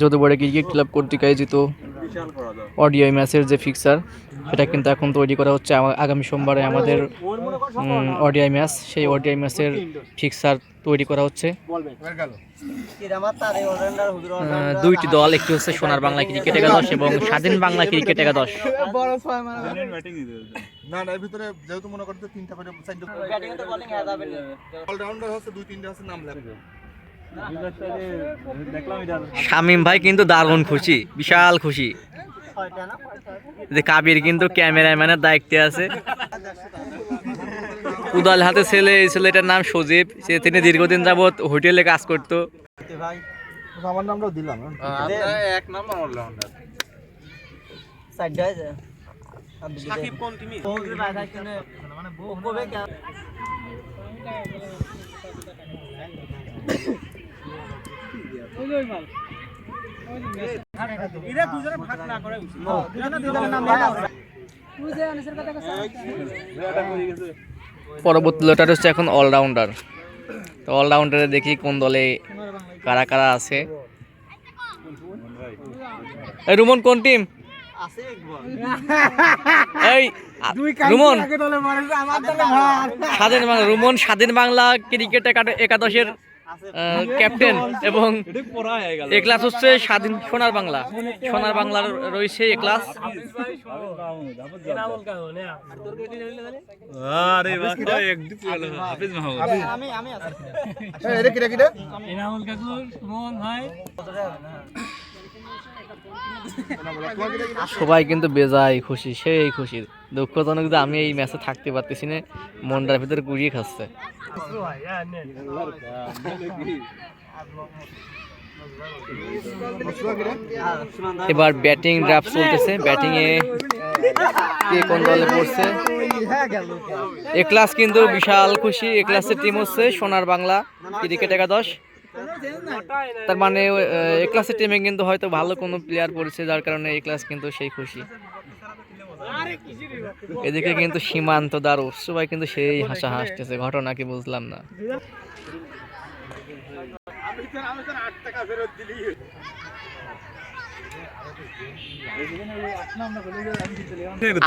যদুবড়ে cricket club কর্তৃক আয়োজিত ODI ম্যাচের যে ফিক্সার সেটা কিন্তু এখন তৈরি করা হচ্ছে আগামী সোমবারে আমাদের অডিআই ম্যাচ সেই অডিআই ম্যাচের ফিক্সার তৈরি করা হচ্ছে। দুইটি দল একটি হচ্ছে সোনার বাংলা ক্রিকেট একাদশ এবং স্বাধীন বাংলা ক্রিকেট একাদশ। না না ভিতরে যেহেতু মনে করতে তিনটা করে চারটে অলরাউন্ডার হচ্ছে দুই তিনটা হচ্ছে নাম লাগবে শামিম ভাই কিন্তু দারুণ খুশি বিশাল খুশি। যে কাবির কিন্তু ক্যামেরাম্যানের দায়িত্বে আছে। উদাল হাতে ছেলে এই ছেলেটার নাম সজীব সে তিনি দীর্ঘদিন যাবৎ হোটেলে কাজ করতো। আমার নামটাও দিলাম। এক নাম্বার সাকিব কোন টিমে পরবর্তী লটার হচ্ছে এখন অলরাউন্ডার তো অলরাউন্ডারে দেখি কোন দলে কারা কারা আছে। এই রুমন কোন টিম এই রুমন। স্বাধীন বাংলা রুমন স্বাধীন বাংলা ক্রিকেট একাদশের ক্যাপ্টেন এবং এ ক্লাস হচ্ছে স্বাধীন সোনার বাংলা। সোনার বাংলার রয়েছে এ ক্লাস। সবাই কিন্তু বেজায় খুশি সেই খুশি দুঃখজনক যে আমি এই ম্যাচে থাকতে পারতেছি না, মনটার ভিতরে গুড়িয়ে খাচ্ছে। এবার ব্যাটিং ড্রাফট চলতেছে। ব্যাটিং এ কে কোন দলে পড়ছে? এ ক্লাস কিন্তু বিশাল খুশি। এ ক্লাসের টিম হচ্ছে সোনার বাংলা ক্রিকেট একাদশ। তার মানে এ ক্লাসের টিমে কিন্তু হয়তো ভালো কোনো প্লেয়ার পড়েছে যার কারণে এ ক্লাস কিন্তু সেই খুশি। এদিকে কিন্তু সীমান্ত দারু সবাই কিন্তু সেই হাসা হাসতেছে ঘটনা কি বুঝলাম না।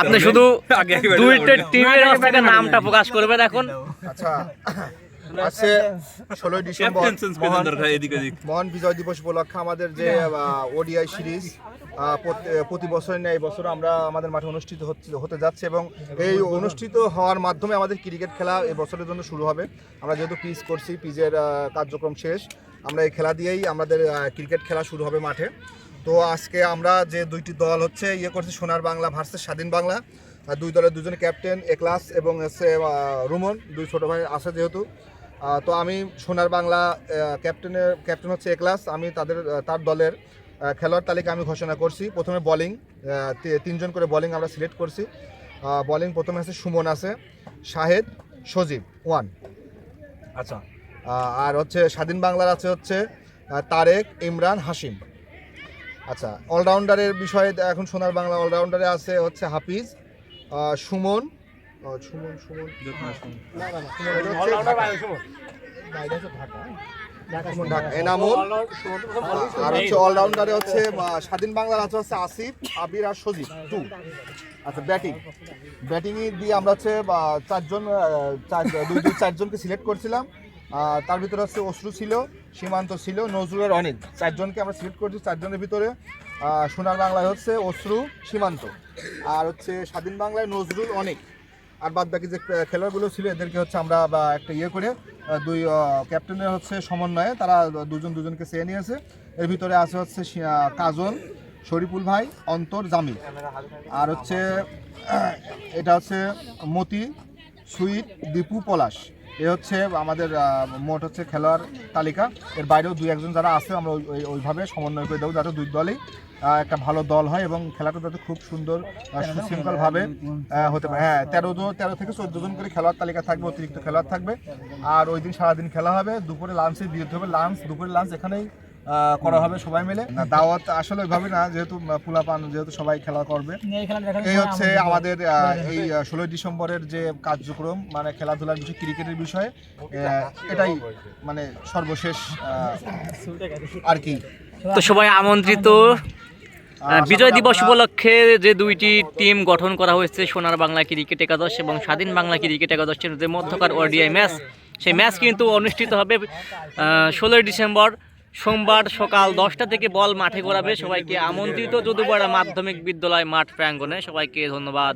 আপনি শুধু দুইটা টিমের থেকে নামটা প্রকাশ করবেন এখন। আচ্ছা। আছে ষোলোই ডিসেম্বর মহান বিজয় দিবস উপলক্ষে আমাদের যে ওডিআই সিরিজ প্রতি বছর নেয় এই বছর আমরা আমাদের মাঠে অনুষ্ঠিত হতে যাচ্ছে এবং এই অনুষ্ঠিত হওয়ার মাধ্যমে আমাদের ক্রিকেট খেলা এই বছরের জন্য শুরু হবে। আমরা যেহেতু পিচ করছি পিচের কার্যক্রম শেষ আমরা এই খেলা দিয়েই আমাদের ক্রিকেট খেলা শুরু হবে মাঠে। তো আজকে আমরা যে দুইটি দল হচ্ছে ইয়ে করছি সোনার বাংলা ভার্সেস স্বাধীন বাংলা। দুই দলের দুজন ক্যাপ্টেন এক্লাস এবং হচ্ছে রুমন দুই ছোটো ভাই আছে যেহেতু। তো আমি সোনার বাংলা ক্যাপ্টেনের ক্যাপ্টেন হচ্ছে এক্লাস আমি তাদের তার দলের খেলোয়াড় তালিকা আমি ঘোষণা করছি। প্রথমে বলিং তিনজন করে বলিং আমরা সিলেক্ট করছি। বলিং প্রথমে আছে সুমন আছে শাহেদ সজীব ওয়ান। আচ্ছা। আর হচ্ছে স্বাধীন বাংলার আছে হচ্ছে তারেক ইমরান হাসিম আচ্ছা অলরাউন্ডারের বিষয়ে এখন সোনার বাংলা অলরাউন্ডারে আছে হচ্ছে হাফিজ সুমন। সুমন সুমন। না, না, ঢাকা। ঢাকা। এনামুল। আর হচ্ছে অলরাউন্ডারে হচ্ছে স্বাধীন বাংলার আছে হচ্ছে আসিফ আবির আর সজীব টু আচ্ছা ব্যাটিং ব্যাটিং দিয়ে আমরা হচ্ছে চারজন চার দুই দুই চারজনকে সিলেক্ট করছিলাম। তার ভিতরে হচ্ছে অশ্রু ছিল, সীমান্ত ছিল, নজরুলের অনেক চারজনকে আমরা সিলেক্ট করছি চারজনের ভিতরে। সোনার বাংলায় হচ্ছে অশ্রু, সীমান্ত। আর হচ্ছে স্বাধীন বাংলায় নজরুল অনেক আর বাদ বাকি যে খেলোয়াড়গুলো ছিল, এদেরকে হচ্ছে আমরা বা একটা ইয়ে করে দুই ক্যাপ্টেনের হচ্ছে সমন্বয়ে তারা দুজন দুজনকে চেয়ে নিয়েছে। এর ভিতরে আছে হচ্ছে কাজল, শরীফুল ভাই, অন্তর, জামিল। আর হচ্ছে, এটা হচ্ছে মতি, সুইট, দীপু, পলাশ। এ হচ্ছে আমাদের মোট হচ্ছে খেলোয়াড় তালিকা। এর বাইরেও দুই একজন যারা আছে আমরা ওই- ওই- ওইভাবে সমন্বয় করে দেবো যাতে দুই দলই একটা ভালো দল হয় এবং খেলাটা যাতে খুব সুন্দর সুশৃঙ্খলভাবে হতে পারে। হ্যাঁ তেরো জন তেরো থেকে চোদ্দ জন করে খেলোয়াড় তালিকা থাকবে অতিরিক্ত খেলোয়াড় থাকবে। আর ওই দিন সারাদিন খেলা হবে দুপুরে লাঞ্চে দিয়ে হবে। লাঞ্চ দুপুরে লাঞ্চ এখানেই করা হবে সবাই মিলে। না, দাওয়াত আসলে ওইভাবে না যেহেতু পুলা পান যেহেতু সবাই খেলা করবে। এই হচ্ছে আমাদের এই ষোলোই ডিসেম্বরের যে কার্যক্রম মানে খেলাধুলার বিষয় ক্রিকেটের বিষয়ে এটাই মানে সর্বশেষ আর কি। তো সবাই আমন্ত্রিত। বিজয় দিবস উপলক্ষে যে দুইটি টিম গঠন করা হয়েছে সোনার বাংলা ক্রিকেট একাদশ এবং স্বাধীন বাংলা ক্রিকেট একাদশের যে মধ্যকার ওডিআই ম্যাচ সেই ম্যাচ কিন্তু অনুষ্ঠিত হবে ষোলোই ডিসেম্বর। সোমবার সকাল দশটা থেকে বল মাঠে ঘোরাবে। সবাইকে আমন্ত্রিত যদুপাড়া মাধ্যমিক বিদ্যালয় মাঠ প্রাঙ্গণে। সবাইকে ধন্যবাদ।